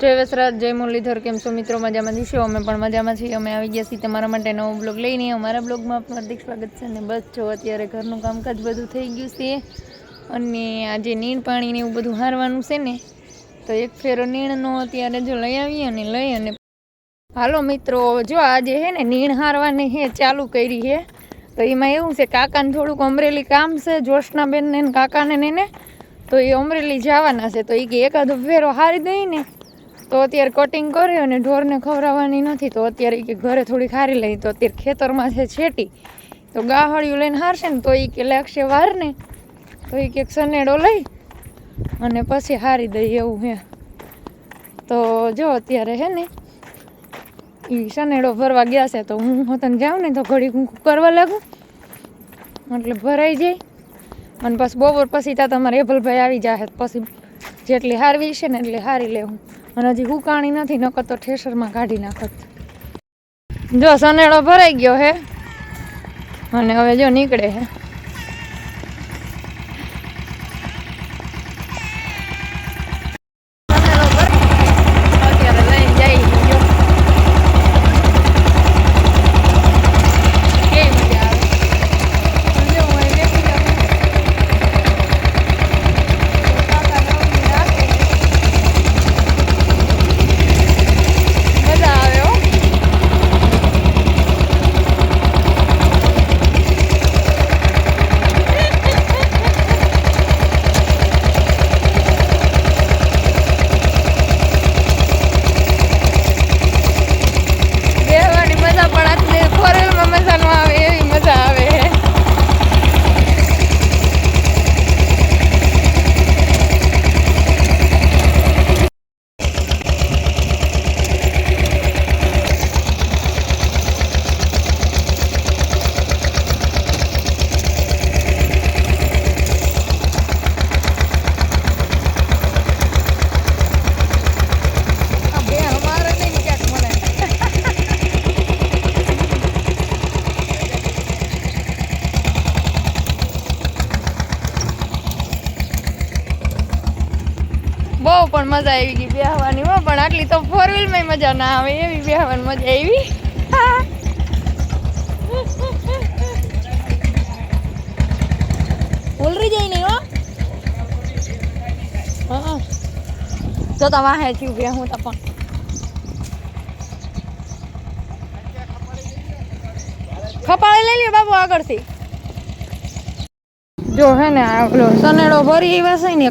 જય વસરાજ જય મુરલીધર, કેમ છો મિત્રો? મજામાં દીશો અમે પણ મજામાં છીએ. અમે આવી ગયા છીએ તમારા માટે નવો બ્લોગ લઈને. અમારા બ્લોગમાં આપનું હાર્દિક સ્વાગત છે અને બસ જો અત્યારે ઘરનું કામકાજ બધું થઈ ગયું છે અને આજે નીણ પાણી ને એવું બધું હારવાનું છે ને, તો એક ફેરો નીણનો અત્યારે જો લઈ આવીએ અને લઈ અને હાલો મિત્રો, જો આજે હે ને નીણ હારવાની હે ચાલુ કરી હે. તો એમાં એવું છે, કાકાને થોડુંક અમરેલી કામ છે જોશનાબેન ને ને કાકાને ને તો એ અમરેલી જવાના છે. તો એ કે એકાદો ફેરો હારી દઈ ને તો અત્યારે કટિંગ કરે અને ઢોરને ખવડાવવાની નથી. તો અત્યારે કે ઘરે થોડી ખારી લઈ. તો અત્યારે ખેતરમાં છે છેટી. તો ગાહળિયું લઈને હારશે ને તો એ કે લાગશે વારને. તો એ કે સનેડો લઈ અને પછી હારી દઈએ એવું હે. તો જો અત્યારે હે ને એ સનેડો ભરવા ગયા છે તો હું હોતન જાઉં ને તો ઘડી હું કરવા લાગું. એટલે ભરાઈ જાય. અને પછી બપોર પછી ત્યાં તમારે એભલભાઈ આવી જાય પછી જેટલી હારવી છે ને એટલી હારી લેવું અને હજી હુકાણી નથી, નકર તો ઠેસરમાં કાઢી નાખત. જો સનેડો ભરાઈ ગયો હે, અને હવે જો નીકળે હે સનેડો ભરાઈ અત્યારે લઈને જાય જો કેવી મજા આવે જો હું અહીં બેસી જાઉં તો કાકા નવમી રાખે મજા આવે હો બેહવાની મજા પણ આટલી ફોરેલમાં મજા ન આવે એવી મજા આવે આ બે અમારે નહીં ક્યાંક મળે બહુ પણ મજા આવી ગઈ બેહવાની હો, પણ આટલી તો ફોર વ્હીલમાં મજા ના આવે, એવી બેહવાની મજા આવી. ઉલરી જાય નહીં હો. હા જો તો વાહે થયું બે, હું તો પણ. ખપાળે લઈ લ્યો બાબુ આગળથી. જો હે ને આ ઓલો સનેડો ભરી એવા છે ને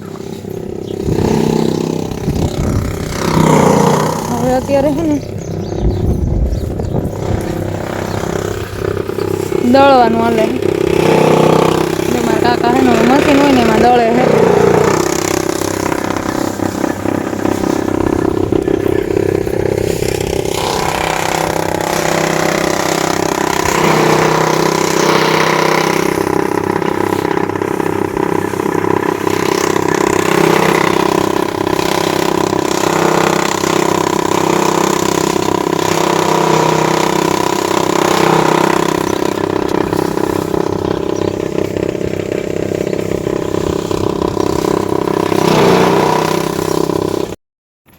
હવે અત્યારે છે ને દળવાનું હાલે જે મારા કાકા હે ને ઓલું મશીન હોય ને એમાં દળે હે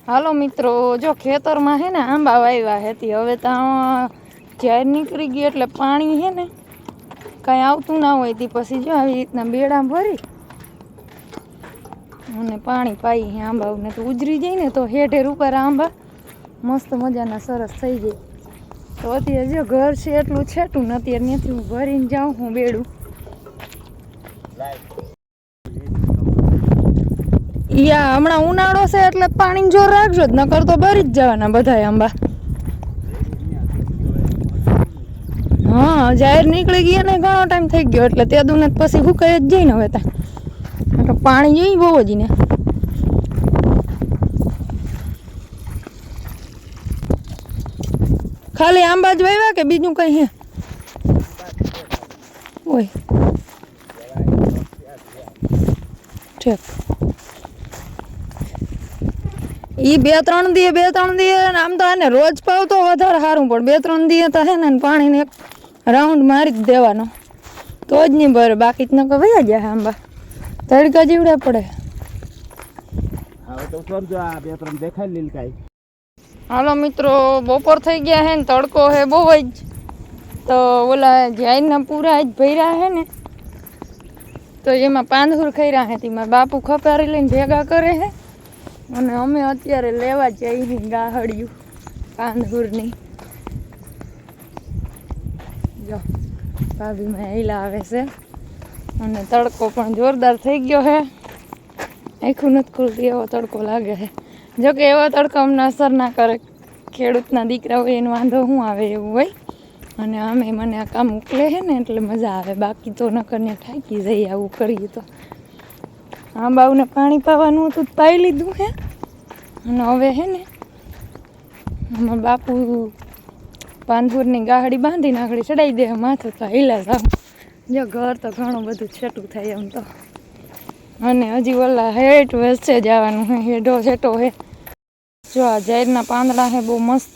હાલો મિત્રો, જો ખેતરમાં હે ને આંબા વાવ્યા હતી હવે તો ઝાડ નીકળી ગઈ એટલે પાણી હે ને કાંઈ આવતું ના હોય તે. પછી જો આવી રીતના બેડા ભરી અને પાણી પાઈ હે આંબાઓને. તો ઉજરી જાય ને તો હેઠેર ઉપર આંબા મસ્ત મજાના સરસ થઈ જાય. તો અત્યારે જો ઘર છે એટલું છેટું નથી અત્યારે ત્યાંથી હું ભરીને જાઉં હું બેડું. યા, હમણાં ઉનાળો છે એટલે પાણી જોર રાખજો જ, નકર તો ભરી જ જવાના બધા આંબા. હા, જાહેર નીકળી ગયા ને ઘણો ટાઈમ થઈ ગયો, એટલે તે દુને પછી હુકાઈ જ જઈને હવે ત્યાં પાણી જોઈ બહુ જ ને ખાલી આંબા જ વાવ્યા કે બીજું કઈ હે? ઓય. ઠીક. ઈ બે ત્રણ દિવસ બે ત્રણ દી આમ તો એને રોજ પાવ તો વધારે સારું પણ બે ત્રણ દી તો હે ને પાણીને એક રાઉન્ડ મારી જ દેવાનો. તો જ નહીં ભરે બાકી જ નકર વયા જાય આંબા. તડકા જીવડા પડે. હવે તો સમજો આ બે ત્રણ દેખાય લીલકાઈ. હાલો મિત્રો બપોર થઈ ગયા હે ને તડકો હે બહુ જ. તો ઓલા જાયના પૂરા જ ભર્યા હે ને તો એમાં પાંદુર ખાઈ રહ્યા હે તેમાં બાપુ ખપારી લઈને ભેગા કરે હે. અને અમે અત્યારે લેવા જઈએ ગાહડિયું કાંધુરની જો, ભાભીમાં હેલા આવે છે. અને તડકો પણ જોરદાર થઈ ગયો છે આખું નથી ખુલતી, એવો તડકો લાગે છે જોકે એવો તડકો અમને અસર ના કરે. ખેડૂતના દીકરા હોય, એને વાંધો શું આવે એવું હોય? અને અમે મને આ કામ ઉકલે છે ને, એટલે મજા આવે. બાકી તો નકરને થાકી જઈએ આવું કરીએ તો. આંબાઓને પાણી પાવાનું હતું પાઈ લીધું હે. અને હવે હે ને આમાં બાપુ પાનપુરની ગાહડી બાંધીને આગળ ચડાવી દે, માથે તો હિલા જાવ. જો ઘર તો ઘણું બધું છેટું થાય એમ તો. અને હજી ઓલા હેઠ વચ્ચે જવાનું હે, હેઢો છેટો હે. જો આ ઝાડના પાંદડા હે, બહુ મસ્ત.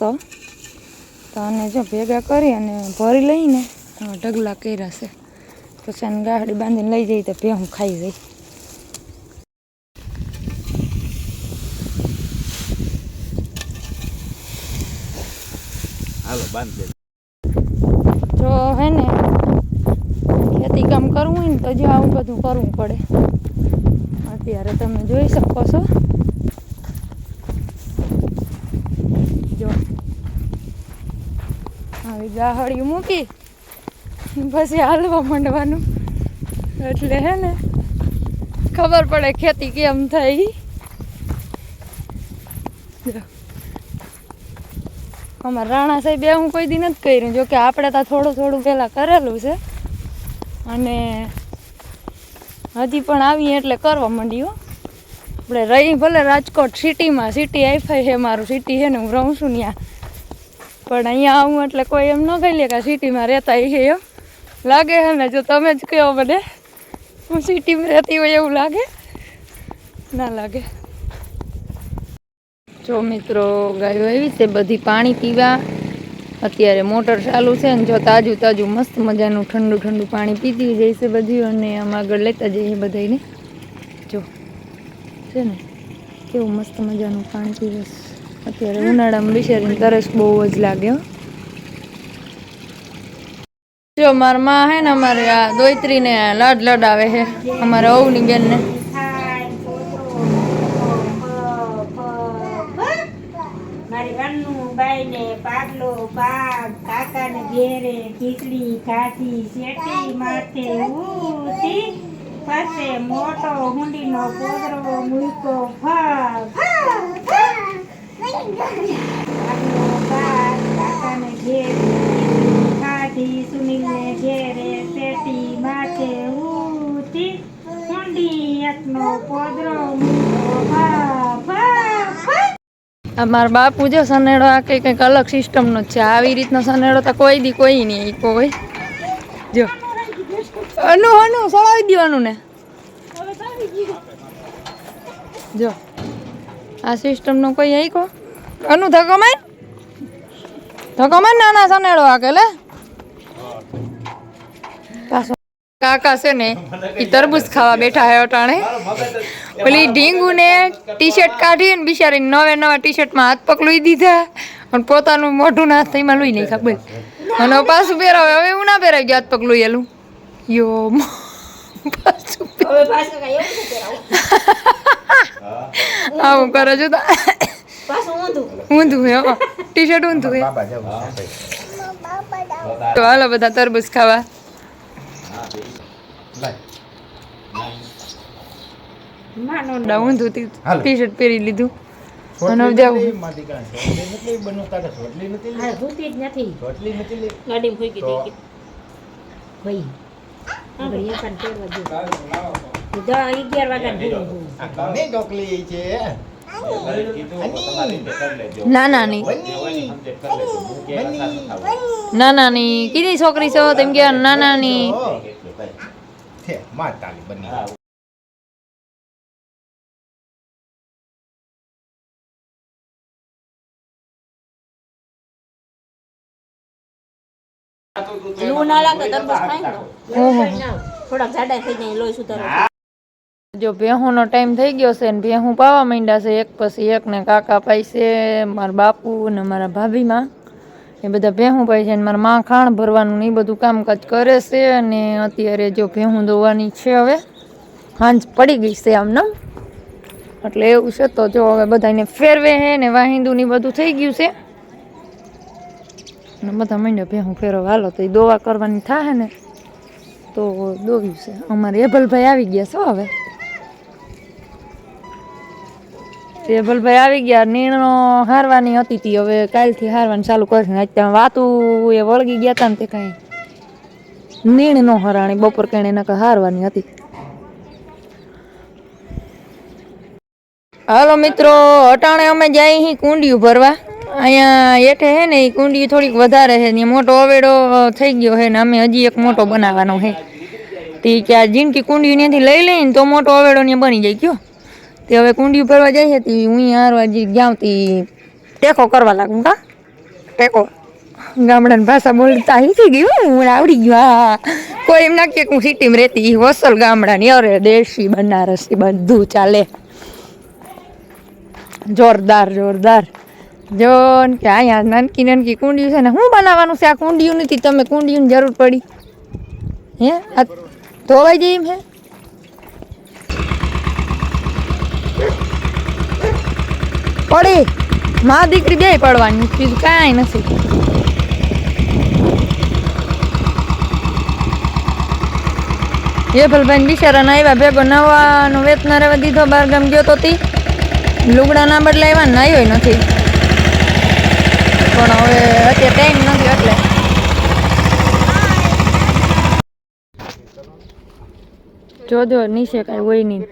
તો અને જો ભેગા કરી અને ભરી લઈને ઢગલા કર્યા છે. પછી ગાડી બાંધીને લઈ જઈ તો ભેહું ખાઈ જાય. બાંધ. જો હે ને, ખેતી કામ કરવું હોય ને તો જે આવું બધું કરવું પડે. અત્યારે તમે જોઈ શકો છો. જો. આવી ગાહડી મૂકી, પછી હાલવા માંડવાનું. એટલે હે ને, ખબર પડે ખેતી કેમ થઈ અમારા રાણા સાહેબ હું કોઈ દી નથી કર્યું. જો કે આપણે તો થોડું થોડું પહેલાં કરેલું છે. અને હજી પણ આવીએ એટલે કરવા માંડ્યું આપણે રહી ભલે રાજકોટ સિટીમાં, સિટી આઈફાઈ છે મારું, સિટી છે ને હું રહું છું ત્યાં પણ અહીંયા આવું એટલે કોઈ એમ ન કહી લે કે સિટીમાં રહેતા છે એમ. લાગે છે ને, જો તમે જ કહો મને. હું સિટીમાં રહેતી હોય એવું લાગે? ના લાગે. જો મિત્રો ગાયો એવી છે, બધી પાણી પીવા. અત્યારે મોટર ચાલુ છે ને જો તાજું તાજું મસ્ત મજાનું ઠંડુ ઠંડુ પાણી પીતી જાય છે બધી અને આમ આગળ લેતા જઈએ બધાને જો, છે ને, કેવું મસ્ત મજાનું પાણી પીવે અત્યારે ઉનાળામાં બિચારીને તરસ બહુ જ લાગે, હો. જો, મારા માં હે ને, અમારે આ દોયત્રીને લાડ લાડ આવે છે, અમારા ઓવની બેનને. કાકાને ઘેરે ખીચડી ખાધી શેટી માથે ઉતી પાસે મોટો હુંડીનો પોદરો મૂકો કાકાને ઘેરે ખાધી સુનિલને ઘેરે શેટી માથે ઉતી હુંડી એકનો પોદરો મૂકો ફાગ આ મારા બાપુ જો સનેડો આ કંઈક કંઈક અલગ સિસ્ટમનો જ છે. આવી રીતનો સનેડો તો કોઈ દી કોઈ નહીં કોઈ જો. અનુ અનુ સળાવી દેવાનું ને જો. આ સિસ્ટમનો કોઈ આઈકો અનુ ધક્કો માર. ધક્કો માર નાના સનેડો આ કે લે પાછો. કાકા છે ને એ તરબૂચ ખાવા બેઠા હે અટાણે. પેલી ઢીંગુ ને ટી શર્ટ કાઢી ને બિચારી નવે નવા ટી શર્ટમાં હાથ પકડી લઈ દીધા. અને પોતાનું મોઢું ના થઈમાં લઈ નહીં ખબર અને પાછું પહેરાવે હવે એવું ના પહેરાવી ગયા હાથ પકડું એલું. યો પાછું આવું કરે છો ઊંધું. હે ટી શર્ટ ઊંધું હે. તો હાલો બધા તરબૂચ ખાવા. માનો ટી શર્ટ પહેરી લીધું. અને જાવું. હા ધોતી જ નથી. રોટલી નથી લે ગાડીમાં ફૂકી તો- ભાઈ આગળ એક વાર તેરવા જો દસ અગિયાર વાગ્યા ભૂલ આ છે. ના નાની ના નાની કીધી છોકરી છો તેમ કે ના નાની માં તાલી બની સુધારો જો ભેહુંનો ટાઈમ થઈ ગયો છે ને ભેહું પાવા માંડ્યા છે એક પછી એક ને કાકા પાઈ છે મારા બાપુ ને મારા ભાભીમાં. એ બધા ભેહું ભાઈ છે ને મારા માં ખાણ ભરવાનું ને એ બધું કામકાજ કરે છે અને અત્યારે જો ભેહું દોવાની છે હવે. હાંજ પડી ગઈ છે આમને એટલે એવું છે તો જો હવે બધાને ફેરવે છે ને વાહિંદુ ને બધું થઈ ગયું છે. ને બધા મંડ્યા ભેહું ફેરવ. હાલો તો એ દોવા કરવાની થાય ને. તો દોવ્યું છે. અમારે એભલભાઈ આવી ગયા છો હવે. રેભલભાઈ આવી ગયા નીણો હારવાની હતી તી, હવે કાલથી હારવાનું ચાલુ કરશે અત્યારે વાતું એ વળગી ગયા હતા ને તે કાંઈ. નીણ નો હરાણી, બપોર કણે નકર હારવાની હતી. હાલો મિત્રો, અટાણે અમે જાય અહીં કુંડિયું ભરવા. અહીંયા એઠે હે ને, એ કુંડી થોડીક વધારે છે ને મોટો અવેડો થઈ ગયો છે ને, અમે હજી એક મોટો બનાવવાનો છે તે કે આ જીનકી કુંડી ત્યાંથી લઈ લઈને તો મોટો અવેડો ને બની જાય, કયો? તે હવે કુંડી ભરવા જાય છે તે, હું હારવા જે ગયા તી. ટેકો કરવા લાગું કા? ટેકો. ગામડાની ભાષા બોલતા શીખી ગયું હું આવડી ગયું, હા કોઈ એમ ના કે હું સિટીમાં રહેતી વસલ ગામડાની, અરે દેશી, બનારસી, બધું ચાલે. જોરદાર જોરદાર. જો ને કે અહીંયા નાનકી નાનકી કુંડિયું છે ને શું બનાવવાનું છે આ કુંડિયું નથી, તમે કુંડિયું જરૂર પડી. હે? ધોવાઈ જાય એમ હે? પડી. મા દીકરી બે પડવાની. બીજું કાંઈ નથી. એ ભલભાઈ બિચારા આવ્યા ભેગો નવાનો વેતના રહેવા દીધો બાર ગામ ગયો તો તી. લુગડા ના બદલે આવ્યા ને નાયો નથી. પણ હવે અત્યારે ટાઈમ નથી એટલે. જોજો, નીચે કાંઈ હોય નહીં.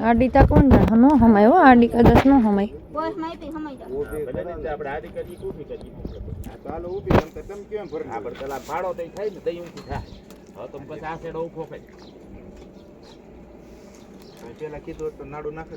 આડી તા કોણ જાણે નો હમાય હો આડી કદાચ નો હમાય. ચાલો ઊભી તમ તો તમ કેમ ભર આ પેલા ભાડો તઈ થાય ને તઈ ઊંચી થાય. હવે તો પછી આ સેડો ઊભો થાય પેલા કીધું તો નાડું નાખે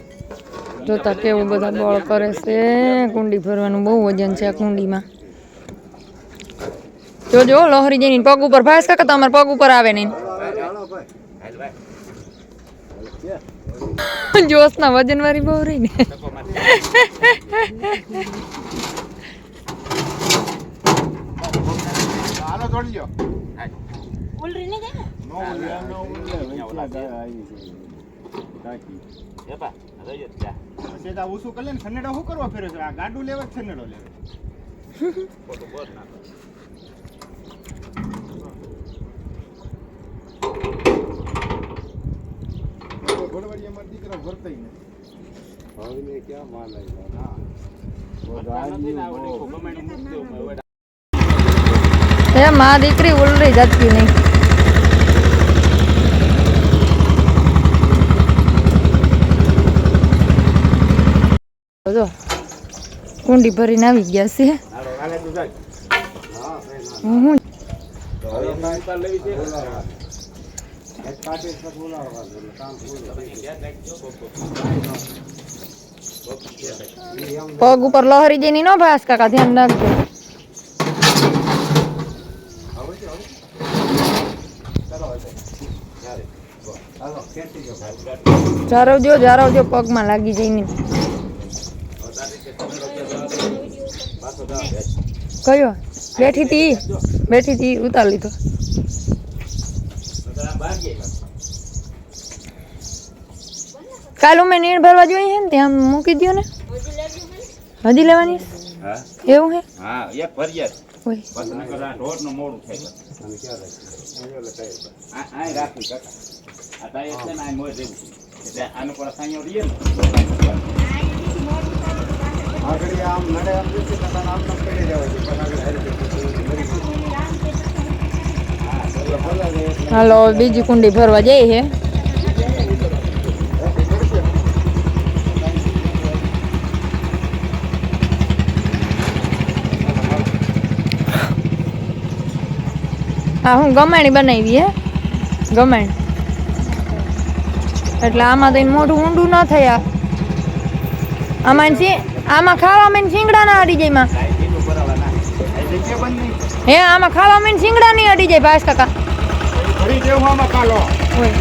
જોતા કેવું બધા બળ કરે છે. કુંડી ભરવાનું બહુ વજન છે આ કુંડીમાં. જોજો લહરી જઈને પગ ઉપર ભાસ કાકા તમારા પગ ઉપર આવે નહીં? ચાલો ભાઈ હાલ ભાઈ જોશના વજન વાળી બહુ રહી ને હાલો દોડી લ્યો ઉલરી. સેદા ઓછું કરી લે ને શું કરવા ફેરે? છે આ ગાડું લેવા જ લેવે? બોલ ના દીકરા ભરતાય નથી. ક્યાં માલ હા. એ માં દીકરી ઉલરી જતી નહીં. જો કુંડી ભરીને આવી ગયા છે. પગ ઉપર લહરી જઈને નો ભાસ, કાકા, ધ્યાન રાખજો. જારવજો જારવજો, પગમાં લાગી જઈને. કયો? બેઠી તી. બેઠી તી ઉતાર લીધો. મેં કાલ અમે નીણ ભરવા જોઈએ ને ત્યાં મૂકી દો ને. હજી લેવાની એવું હે? હા એક ફરિયાદ હોય બસ નકર આ મોડું આ રાખી કાકા. આ ટાયર છે ને આ મોય દેવું એટલે આનો પર સાંયો રીએ ને. આગળ છે. હાલો, બીજી કુંડી ભરવા જઈ છે હા, હું ગમાણી બનાવી હે, ગમાણ. એટલે આમાં તો મોઢું ઊંડું ન થયા. આમાં સી આમાં ખાવા મેં શીંગડા ના અડી જાય માં. હે આમાં ખાવા મેં શીંગડા નહીં અડી જાય ભાસ કાકા. ફરી જેવું આમાં કાલો હોય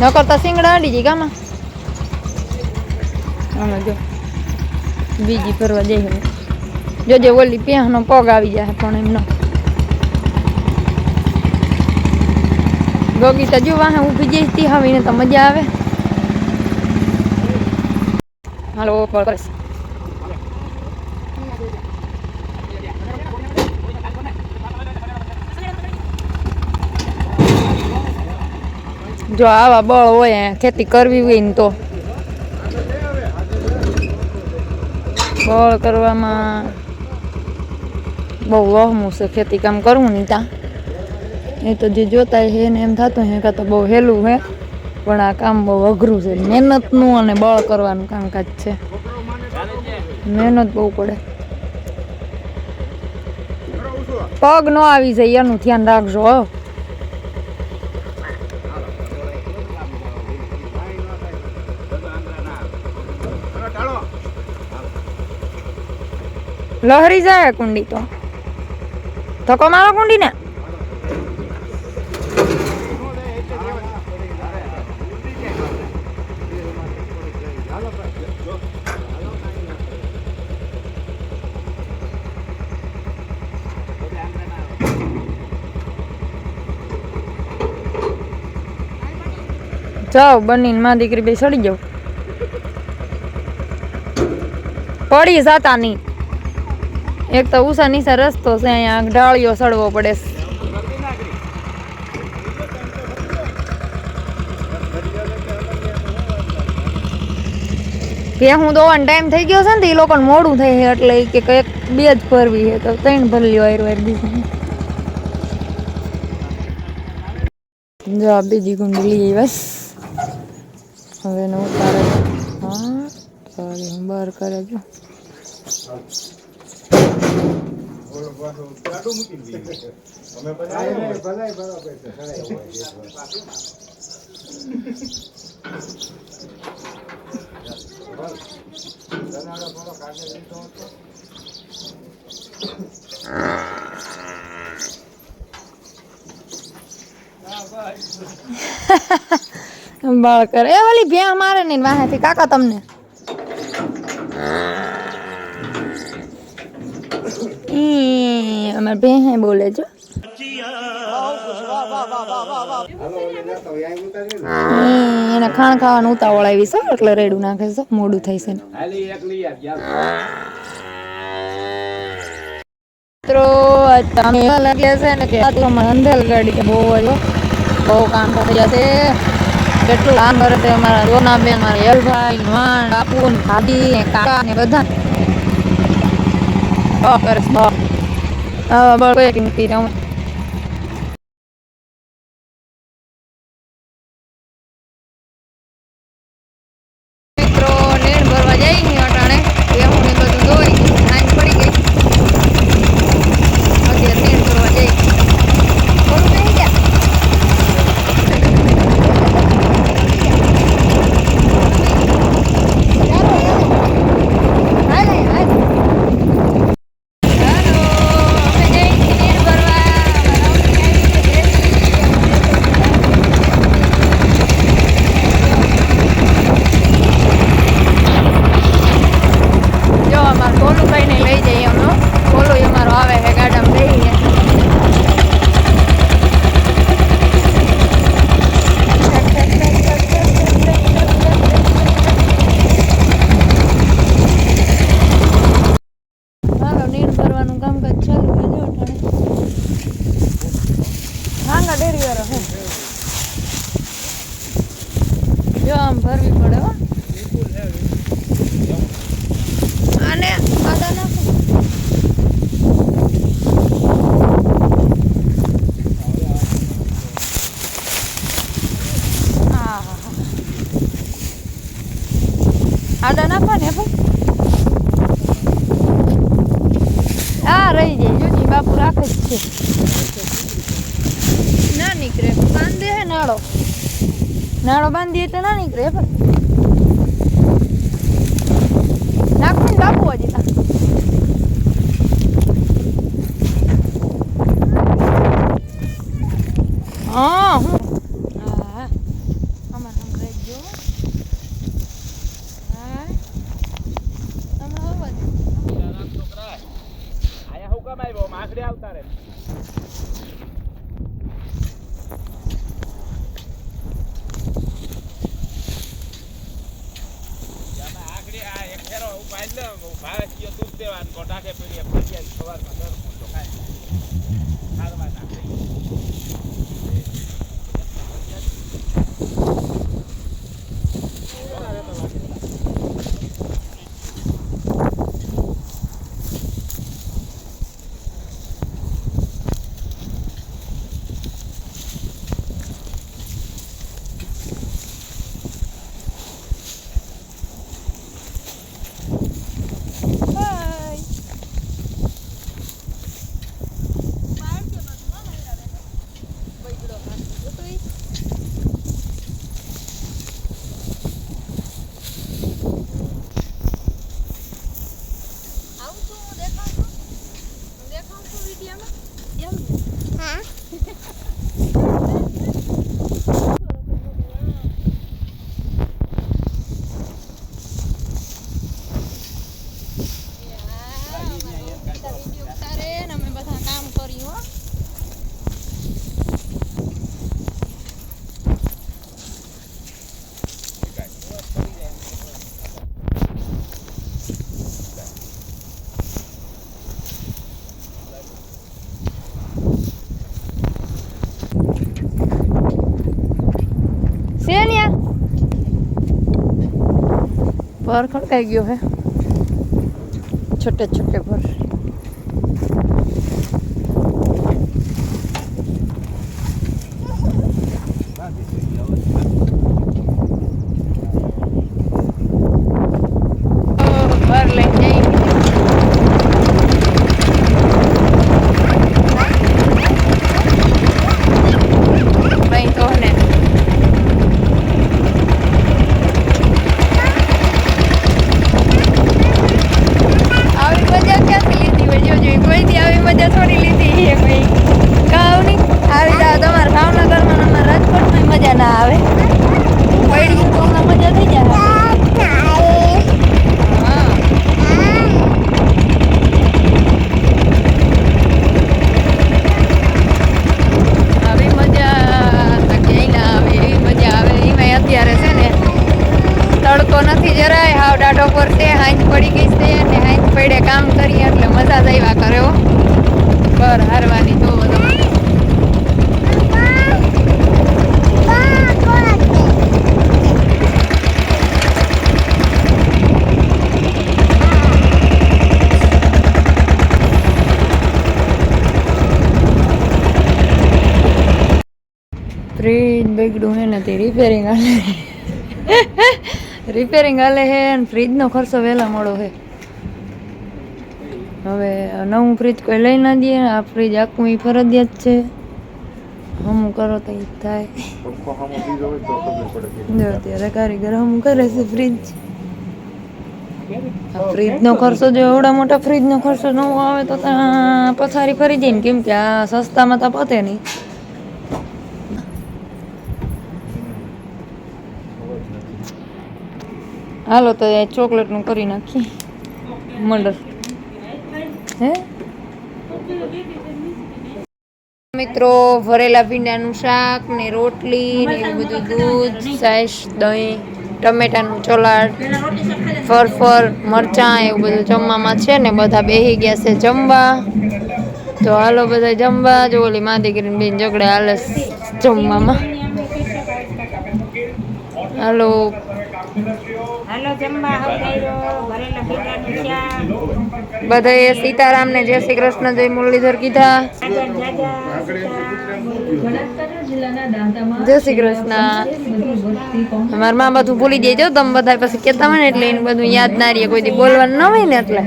નકર તો શીંગડા અડી જાય ગામાં. આમાં જો બીજી ફરવા જઈ હવે જોજે ઓલી પ્યાહનો પગ આવી જાય પણ એમનો ગગીતા જો વાહે ઊભી જઈ હતી, હવે એને તો મજા આવે. હાલો બસ જો આવા બળ હોય, ખેતી કરવી હોય ને તો. બળ કરવામાં બહુ વહમું છે, ખેતી કામ કરવું ને ત્યાં એ તો જે જોતા હોય એને એમ થતું હે કાં તો બહુ હેલું હે, પણ આ કામ બહુ અઘરું છે. મહેનતનું અને બળ કરવાનું કામકાજ છે. મહેનત બહુ પડે. પગ ન આવી જાય, એનું ધ્યાન રાખજો, હો. લહરી જાય કુંડી તો. ધક્કો મારો કુંડી ને જાઓ, બનીને માં દીકરી બે સડી જાવ પડી જતા નહીં એક તો ઉષા નીચે રસ્તો છે, અહીંયા ઢાળીઓ સડવો પડે. કે હું દોવાનો ટાઈમ થઈ ગયો છે ને તો એ લોકોને મોડું થાય છે, એટલે કે કંઈક બે જ ભરવી છે, તો ત્રણ ભરી લ્યો આયરો આયર બીજી જો બીજી કુંડી લઈ બસ હવે એનો ઉતારે હા સોરી હું બહાર કરે જો Ha બરાબર છે. બાળ કરે. એ ઓલી ભ્યા મારે નહીં વાહેથી. કાકા, તમને? અમારે ભેહે બોલે છો. એને ખાણ ખાવાનું ઉતાવળ આવી છે, એટલે રેડું નાખે છે, મોડું થઈ છે. મિત્રો તમે લાગ્યા છે ને કે અંધેલ ગાડી બહુ બહુ કામ થઈ જશે. કેટલું કામ કરે છે અમારા જોના બેન મારા યલભાઈ નવાણ બાપુ ને ભાભી ને કાકા ને બધા કરે. બળ કોઈ કિંમતી રમત ફોર્મ ભરવી પડે હો. અને નાળો બાંધીએ તો ના નીકળે પણ. નાખું ને બાપુ હજી હા હું? હા આવતા સંભળાઈ પર ખડકાઈ ગયો હે. છોટે છોટે પર પર લઈ જઈ ભાઈ તો ને આવી મજા ક્યાંથી લીધી હોય જોજો કોઈ દી આવી મજા થોડી લીધી છે ભાઈ કાવ નહીં આવી જાવ તમારા ભાવનગરમાં ને અમારા રાજકોટમાં મજા ના આવે પડી તો હમણાં મજા થઈ જાય હા આવી મજા તો ક્યાંય ના આવે એવી મજા આવે એમાં અત્યારે છે ને તડકો નથી જરાય હાવ ડાઢો પર છે હાંજ પડી ગઈ છે ને હાંજ પડે કામ કરીએ એટલે મજા જ આવ્યા કરે હો ઘર હારવાની તો તમે બગડ્યું હે રિપેરિંગ હાલે. રિપેરિંગ હાલે હે અને ફ્રીજનો ખર્ચો વહેલા મળો હે. હવે નવું ફ્રીજ કોઈ લઈ ના દે, આ ફ્રીજ આખું ઈ ફરજિયાત છે. હમું કરો તો એ થાય. જો અત્યારે કારીગર હમું કરે છે ફ્રીજ ફ્રીજનો ખર્ચો જો એવડા મોટા ફ્રીજનો ખર્ચો નવો આવે તો પથારી ફરી જાય ને, કેમ કે આ સસ્તામાં તો પતે નહીં. હાલો, તો એ ચોકલેટનું કરી નાખીએ. મંડળ. હે? મિત્રો ભરેલા ભીંડાનું શાક ને રોટલી ને એવું બધું દૂધ, સાઈસ, દહીં, ટમેટાનું ચલાડ, ફરફર, મરચાં એવું બધું જમવામાં છે ને બધા બેહી ગયા છે જમવા. તો હાલો બધા જમવા. જો ઓલી મા દીકરીને બેન ઝઘડે હાલે જમવામાં. હાલો. હાલો જમવા ભરેલા ભીંડાનું શાક બધાએ સીતારામને જય શ્રી કૃષ્ણ જય મુરલીધર કીધા. જય શ્રી કૃષ્ણ. મારા માં બધું ભૂલી જાય જો તમે બધા પછી કેતા હોય ને એટલે એને બધું યાદ ના રહીએ કોઈ બોલવાનું ન હોય ને એટલે.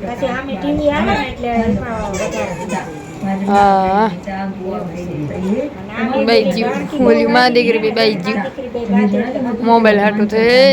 પછી આમે ટીવી આવે ને એટલે હા. બાઈ જીવ બોલ્યું માં દીકરી બી બાઈ જીવ મોબાઈલ હાટું થઈ